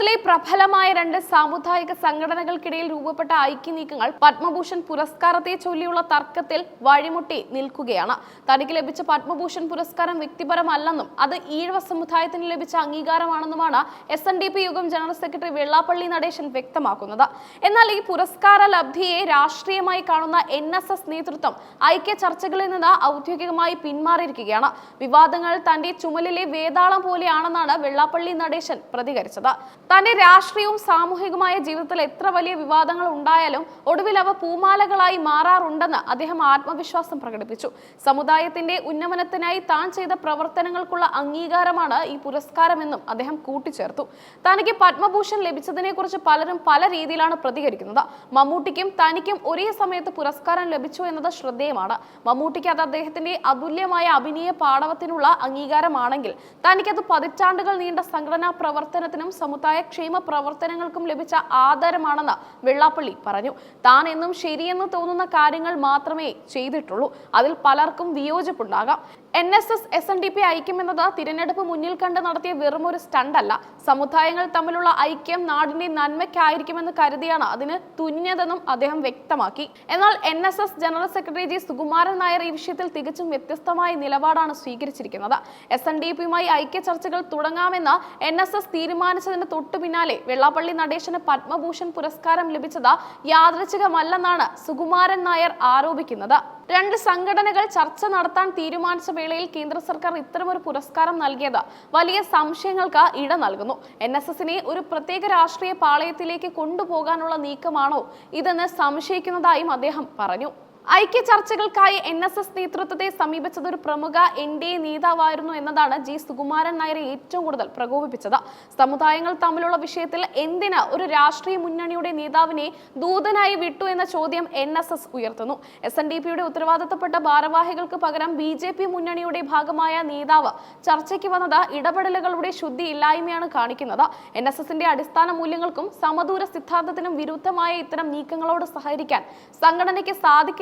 കേരളത്തിലെ പ്രബലമായ രണ്ട് സാമുദായിക സംഘടനകൾക്കിടയിൽ രൂപപ്പെട്ട ഐക്യനീക്കങ്ങൾ പത്മഭൂഷൺ പുരസ്കാരത്തെ ചൊല്ലിയുള്ള തർക്കത്തിൽ വഴിമുട്ടി നിൽക്കുകയാണ്. തനിക്ക് ലഭിച്ച പത്മഭൂഷൺ പുരസ്കാരം വ്യക്തിപരമല്ലെന്നും അത് ഈഴവ സമുദായത്തിന് ലഭിച്ച അംഗീകാരമാണെന്നുമാണ് എസ് എൻ ഡി പി യുഗം ജനറൽ സെക്രട്ടറി വെള്ളാപ്പള്ളി നടേശൻ വ്യക്തമാക്കുന്നത്. എന്നാൽ ഈ പുരസ്കാര ലബ്ധിയെ രാഷ്ട്രീയമായി കാണുന്ന എൻ എസ് എസ് നേതൃത്വം ഐക്യ ചർച്ചകളിൽ നിന്ന് ഔദ്യോഗികമായി പിന്മാറിയിരിക്കുകയാണ്. വിവാദങ്ങൾ തന്റെ ചുമലിലെ വേതാളം പോലെയാണെന്നാണ് വെള്ളാപ്പള്ളി നടേശൻ പ്രതികരിച്ചത്. തന്റെ രാഷ്ട്രീയവും സാമൂഹികമായ ജീവിതത്തിൽ എത്ര വലിയ വിവാദങ്ങൾ ഉണ്ടായാലും ഒടുവിൽ അവ പൂമാലകളായി മാറാറുണ്ടെന്ന് അദ്ദേഹം ആത്മവിശ്വാസം പ്രകടിപ്പിച്ചു. സമുദായത്തിന്റെ ഉന്നമനത്തിനായി താൻ ചെയ്ത പ്രവർത്തനങ്ങൾക്കുള്ള അംഗീകാരമാണ് ഈ പുരസ്കാരമെന്നും അദ്ദേഹം കൂട്ടിച്ചേർത്തു. തനിക്ക് പത്മഭൂഷൺ ലഭിച്ചതിനെ കുറിച്ച് പലരും പല രീതിയിലാണ് പ്രതികരിക്കുന്നത്. മമ്മൂട്ടിക്കും തനിക്കും ഒരേ സമയത്ത് പുരസ്കാരം ലഭിച്ചു എന്നത് ശ്രദ്ധേയമാണ്. മമ്മൂട്ടിക്ക് അത് അദ്ദേഹത്തിന്റെ അതുല്യമായ അഭിനയ പാടവത്തിനുള്ള അംഗീകാരമാണെങ്കിൽ തനിക്കത് പതിറ്റാണ്ടുകൾ നീണ്ട സംഘടനാ പ്രവർത്തനത്തിനും സമുദായ ക്ഷേമ പ്രവർത്തനങ്ങൾക്കും ലഭിച്ച ആദരമാണെന്ന് വെള്ളാപ്പള്ളി പറഞ്ഞു. താൻ എന്നും ശരിയെന്ന് തോന്നുന്ന കാര്യങ്ങൾ മാത്രമേ ചെയ്തിട്ടുള്ളൂ. അതിൽ പലർക്കും വിയോജിപ്പുണ്ടാകാം. N S S S N D P ഐക്യമെന്നത് തിരഞ്ഞെടുപ്പ് മുന്നിൽ കണ്ട് നടത്തിയ വെറും ഒരു സ്റ്റണ്ട് അല്ല സമുദായങ്ങൾ തമ്മിലുള്ള ഐക്യം നാടിന്റെ നന്മയ്ക്കായിരിക്കുമെന്ന് കരുതിയാണ് അതിന് തുന്നതെന്നും അദ്ദേഹം വ്യക്തമാക്കി. എന്നാൽ N S S general secretary G Sukumaran Nair ഈ വിഷയത്തിൽ തികച്ചും വ്യത്യസ്തമായ നിലപാടാണ് സ്വീകരിച്ചിരിക്കുന്നത്. എസ് എൻ ഡി പിയുമായി ഐക്യ ചർച്ചകൾ തുടങ്ങാമെന്ന് എൻ എസ് എസ് തീരുമാനിച്ചതിന് തൊട്ടു പിന്നാലെ വെള്ളാപ്പള്ളി നടേശന് പത്മഭൂഷൺ പുരസ്കാരം ലഭിച്ചത് യാദൃച്ഛികമല്ലെന്നാണ് സുകുമാരൻ നായർ ആരോപിക്കുന്നത്. രണ്ട് സംഘടനകൾ ചർച്ച നടത്താൻ തീരുമാനിച്ച വേളയിൽ കേന്ദ്ര സർക്കാർ ഇത്തരമൊരു പുരസ്കാരം നൽകിയത് വലിയ സംശയങ്ങൾക്ക് ഇട നൽകുന്നു. എൻ എസ് എസിനെ ഒരു പ്രത്യേക രാഷ്ട്രീയ പാളയത്തിലേക്ക് കൊണ്ടുപോകാനുള്ള നീക്കമാണോ ഇതെന്ന് സംശയിക്കുന്നതായും അദ്ദേഹം പറഞ്ഞു. ഐക്യ ചർച്ചകൾക്കായി എൻ എസ് എസ് നേതൃത്വത്തെ സമീപിച്ചത് ഒരു പ്രമുഖ എൻ ഡി എ നേതാവായിരുന്നു എന്നതാണ് ജി സുകുമാരൻ നായരെ ഏറ്റവും കൂടുതൽ പ്രകോപിപ്പിച്ചത്. സമുദായങ്ങൾ തമ്മിലുള്ള വിഷയത്തിൽ എന്തിന് ഒരു രാഷ്ട്രീയ മുന്നണിയുടെ നേതാവിനെ ദൂതനായി വിട്ടു എന്ന ചോദ്യം എൻ എസ് എസ് ഉയർത്തുന്നു. എസ് എൻ ഡി പിയുടെ ഉത്തരവാദിത്തപ്പെട്ട ഭാരവാഹികൾക്ക് പകരം ബി ജെ പി മുന്നണിയുടെ ഭാഗമായ നേതാവ് ചർച്ചയ്ക്ക് വന്നത് ഇടപെടലുകളുടെ ശുദ്ധി ഇല്ലായ്മയാണ് കാണിക്കുന്നത്. എൻ എസ് എസിന്റെ അടിസ്ഥാന മൂല്യങ്ങൾക്കും സമദൂര സിദ്ധാന്തത്തിനും വിരുദ്ധമായ ഇത്തരം നീക്കങ്ങളോട് സഹകരിക്കാൻ സംഘടനയ്ക്ക്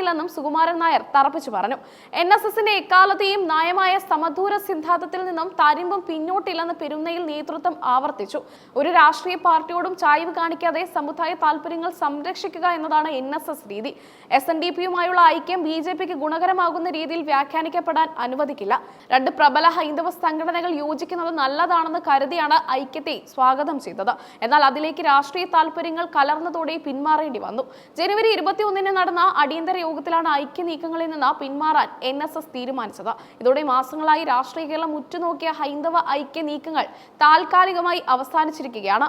സാധിക്കില്ലെന്നും സുകുമാരൻ നായർ തറപ്പിച്ചു പറഞ്ഞു. എൻ എസ് എസിന്റെ എക്കാലത്തെയും ന്യായമായ സമദൂര സിദ്ധാന്തത്തിൽ നിന്നും താരിമ്പം പിന്നോട്ടില്ലെന്ന് പെരുന്നയിൽ നേതൃത്വം ആവർത്തിച്ചു. ഒരു രാഷ്ട്രീയ പാർട്ടിയോടും ചായ്വ് കാണിക്കാതെ സമുദായ താല്പര്യങ്ങൾ സംരക്ഷിക്കുക എന്നതാണ് എൻ എസ് എസ് രീതി. എസ് എൻ ഡി പിയുമായുള്ള ഐക്യം ബി ജെ പിക്ക് ഗുണകരമാകുന്ന രീതിയിൽ വ്യാഖ്യാനിക്കപ്പെടാൻ അനുവദിക്കില്ല. രണ്ട് പ്രബല ഹൈന്ദവ സംഘടനകൾ യോജിക്കുന്നത് നല്ലതാണെന്ന് കരുതിയാണ് ഐക്യത്തെ സ്വാഗതം ചെയ്തത്. എന്നാൽ അതിലേക്ക് രാഷ്ട്രീയ താല്പര്യങ്ങൾ കലർന്നതോടെ പിന്മാറേണ്ടി വന്നു. ജനുവരി ഇരുപത്തിയൊന്നിന് നടന്ന അടിയന്തര യോഗത്തിലാണ് ഐക്യ നീക്കങ്ങളിൽ നിന്ന് പിന്മാറാൻ എൻ എസ് എസ് തീരുമാനിച്ചത്. ഇതോടെ മാസങ്ങളായി രാഷ്ട്രീയ കേരളം ഉറ്റുനോക്കിയ ഹൈന്ദവ ഐക്യ നീക്കങ്ങൾ താൽക്കാലികമായി അവസാനിച്ചിരിക്കുകയാണ്.